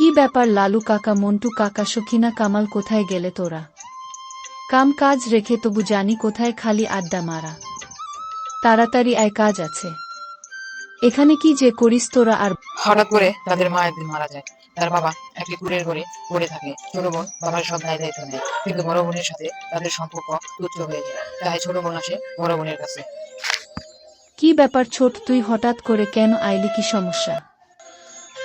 ব্যাপার লালু কাকা মন্টু কাকা সখিনা কামাল কোথায় গেলে তোরা? কাম কাজ রেখে তবু জানি কোথায় খালি আড্ডা মারা। তাড়াতাড়ি আয় কাজ আছে। এখানে কি যে করিস তোরা আর হঠাৎ করে তাদের মা একদিন মারা যায়। তার বাবা একটি কুড়ের ঘরে পড়ে থাকে। ছোট বোন বাবার সব দায় দায়িত্ব নেয়। কিন্তু বড় বোনের সাথে তাদের সম্পর্ক তুচ্ছ হয়ে যায়। তাই ছোট বোন আসে বড় বোনের কাছে। কি ব্যাপার ছোট তুই হঠাৎ করে কেন আইলি? কি সমস্যা?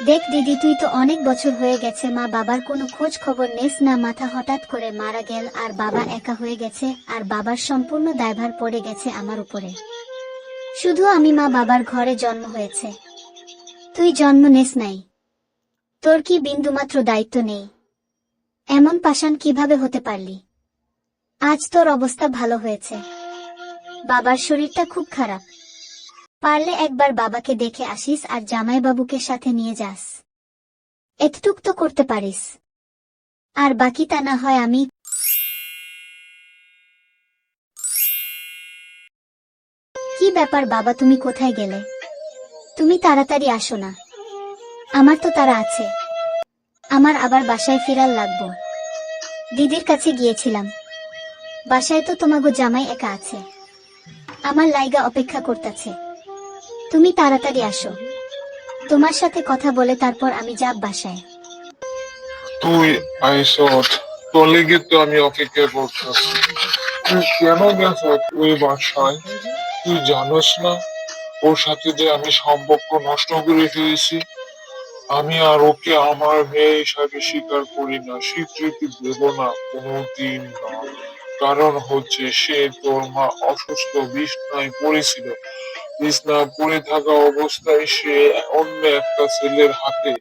দেখ দিদি, তুই তো অনেক বছর হয়ে গেছে, মা বাবার কোনো খোঁজ খবর নেস না। মাথা হঠাৎ করে মারা গেল আর বাবা একা হয়ে গেছে আর বাবার সম্পূর্ণ দায়ভার পড়ে গেছে আমার উপরে। শুধু আমি মা বাবার ঘরে জন্ম হয়েছে। তুই জন্ম নেস নাই। তোর কি বিন্দুমাত্র দায়িত্ব নেই? এমন পাষাণ কীভাবে হতে পারলি? আজ তোর অবস্থা ভালো হয়েছে। বাবার শরীরটা খুব খারাপ। পারলে একবার বাবাকে দেখে আসিস আর জামাইবাবুকে সাথে নিয়ে যাস। এতটুক তো করতে পারিস। আর বাকি তা না হয় আমি কি ব্যাপার বাবা, তুমি কোথায় গেলে? তুমি তাড়াতাড়ি আসো না। আমার তো তারা আছে। আমার আবার বাসায় ফেরার লাগবো। দিদির কাছে গিয়েছিলাম। বাসায় তো তোমাগো জামাই একা আছে। আমার লাইগা অপেক্ষা করতেছে। তুমি তাড়াতাড়ি আসো। তোমার সাথে কথা বলে তারপর আমি যাব বাসায়। তুই আইসত তোর লেগে তো আমি অপেক্ষা করতেছি তুই কেন গেছ ওই বাসায়? তুই জানোস না, ওর সাথে যে আমি সম্পর্ক নষ্ট করে ফেলেছি। আমি আর ওকে, আমার মেয়ে হিসাবে স্বীকার করি না, স্বীকৃতি দেব না কোনোদিন না। কারণ হচ্ছে সে তোর মা অসুস্থ বিছনায় পড়েছিল। বিছনায় পড়ে থাকা অবস্থায় সে অন্য একটা ছেলের হাতে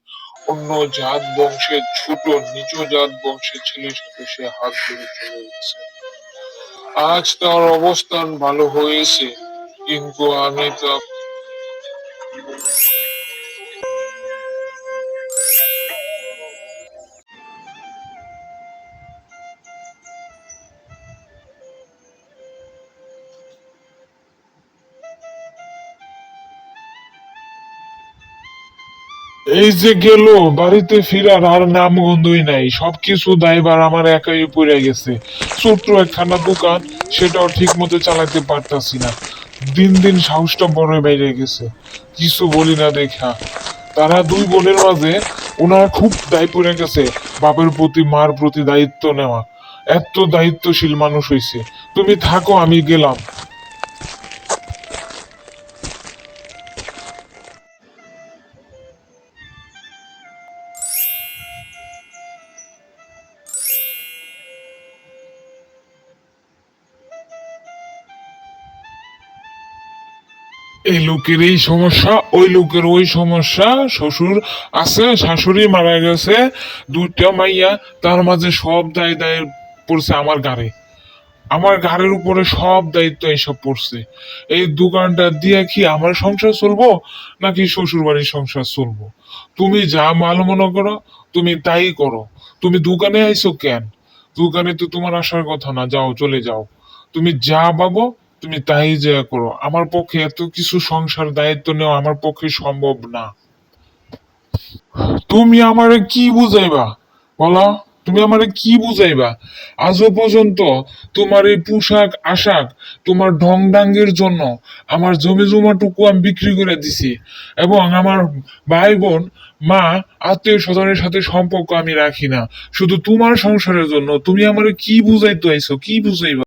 অন্য জাত বংশের ছোট নিচ জাত বংশের ছেলের সাথে সে হাত ধরে চলে গেছে। আজ তার অবস্থান ভালো হয়েছে, কিন্তু আমি তা এই যে গেল, বাড়িতে ফিরার আর নাম গন্ধই নাই। সবকিছু দায়বার আমার একাই পড়ে গেছে। ছোট্ট একখানা দোকান, সেটাও ঠিক মতো চালাতে পারতাছি না। দিন দিন সাহসটা বড় বেড়ে গেছে। কিছু বলি না দেখা। তারা দুই বোনের মাঝে ওনার খুব দায় পড়ে গেছে, বাপের প্রতি, মার প্রতি দায়িত্ব নেওয়া। এত দায়িত্বশীল মানুষ হইছে। তুমি থাকো, আমি গেলাম। এই লোকের এই সমস্যা, ওই লোকের ওই সমস্যা। শ্বশুর আছে, শাশুড়ি মারা গেছে, দুইটা মাইয়া, তার মাঝে সব দায় দায় পড়ছে আমার গাড়ে আমার ঘাড়ের উপরে সব দায়িত্ব এসব পড়ছে। এই দোকানটা দিয়ে কি আমার সংসার চলবো, নাকি শ্বশুর বাড়ির সংসার চলবো? তুমি যা মাল মনে করো, তুমি তাই করো। তুমি দোকানে আইছো কেন? দোকানে তো তোমার আসার কথা না, যাও, চলে যাও। তুমি যা পাবো তুমি তাই যা করো। আমার পক্ষে এত কিছু সংসার দায়িত্ব নেওয়া আমার পক্ষে সম্ভব না। তুমি আমারে কি বুঝাইবা? বলো, তুমি আমারে কি বুঝাইবা? আজও পর্যন্ত তোমার এই পোশাক, আশাক তোমার ঢং ডাঙ্গের জন্য আমার জমি জমাটুকু আমি বিক্রি করে দিছি এবং আমার ভাই বোন মা, আত্মীয় স্বজনের সাথে সম্পর্ক আমি রাখি না। শুধু তোমার সংসারের জন্য। তুমি আমারে কি বুঝাইতে আইছো? কি বুঝাইবা?